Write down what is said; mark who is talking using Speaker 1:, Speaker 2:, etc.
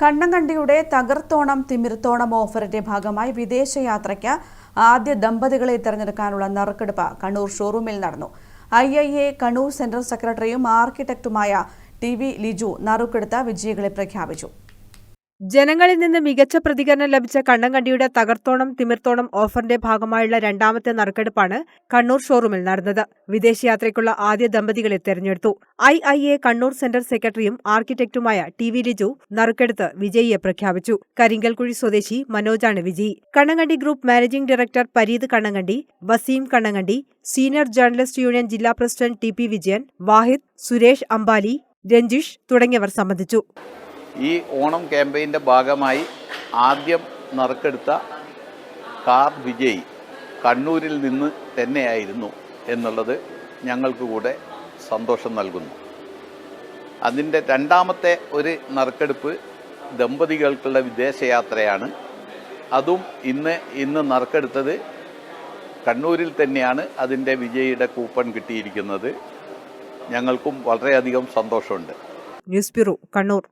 Speaker 1: കണ്ണങ്കണ്ടിയുടെ തകർത്തോണം തിമിർത്തോണം ഓഫറിന്റെ ഭാഗമായി വിദേശയാത്രയ്ക്ക് ആദ്യ ദമ്പതികളെ തിരഞ്ഞെടുക്കാനുള്ള നറുക്കെടുപ്പ് കണ്ണൂർ ഷോറൂമിൽ നടന്നു. I I A Kannur central സെക്രട്ടറിയും ആർക്കിടെക്റ്റുമായ ടി വി ലിജു നറുക്കെടുത്ത വിജയികളെ പ്രഖ്യാപിച്ചു.
Speaker 2: ജനങ്ങളിൽ നിന്ന് മികച്ച പ്രതികരണം ലഭിച്ച കണ്ണങ്കണ്ടിയുടെ തകർത്തോണം തിമിർത്തോണം ഓഫറിന്റെ ഭാഗമായുള്ള രണ്ടാമത്തെ നറുക്കെടുപ്പാണ് കണ്ണൂർ ഷോറൂമിൽ നടന്നത്. വിദേശയാത്രയ്ക്കുള്ള ആദ്യ ദമ്പതികളെ തെരഞ്ഞെടുത്തു. I I A Kannur centre സെക്രട്ടറിയും ആർക്കിടെക്ടുമായ ടി വി ലിജു നറുക്കെടുത്ത് വിജയിയെ പ്രഖ്യാപിച്ചു. കരിങ്കൽക്കുഴി സ്വദേശി മനോജാണ് വിജയി. Kannankandi group managing director Pareeth Kannankandi Waseem Kannankandi senior journalist union ജില്ലാ president T P Vijayan Vahid Suresh Ambali Ranjish തുടങ്ങിയവർ സംബന്ധിച്ചു.
Speaker 3: ഈ ഓണം ക്യാമ്പയിന്റെ ഭാഗമായി ആദ്യം നറുക്കെടുത്ത കാർ വിജയ് കണ്ണൂരിൽ നിന്ന് തന്നെയായിരുന്നു എന്നുള്ളത് ഞങ്ങൾക്ക് കൂടെ സന്തോഷം നൽകുന്നു. അതിന്റെ രണ്ടാമത്തെ ഒരു നറുക്കെടുപ്പ് ദമ്പതികൾക്കുള്ള വിദേശയാത്രയാണ്. അതും ഇന്ന് ഇന്ന് നറുക്കെടുത്തത് കണ്ണൂരിൽ തന്നെയാണ് അതിന്റെ വിജയിയുടെ കൂപ്പൺ കിട്ടിയിരിക്കുന്നത്. ഞങ്ങൾക്കും വളരെയധികം സന്തോഷമുണ്ട്.
Speaker 2: News bureau Kannur.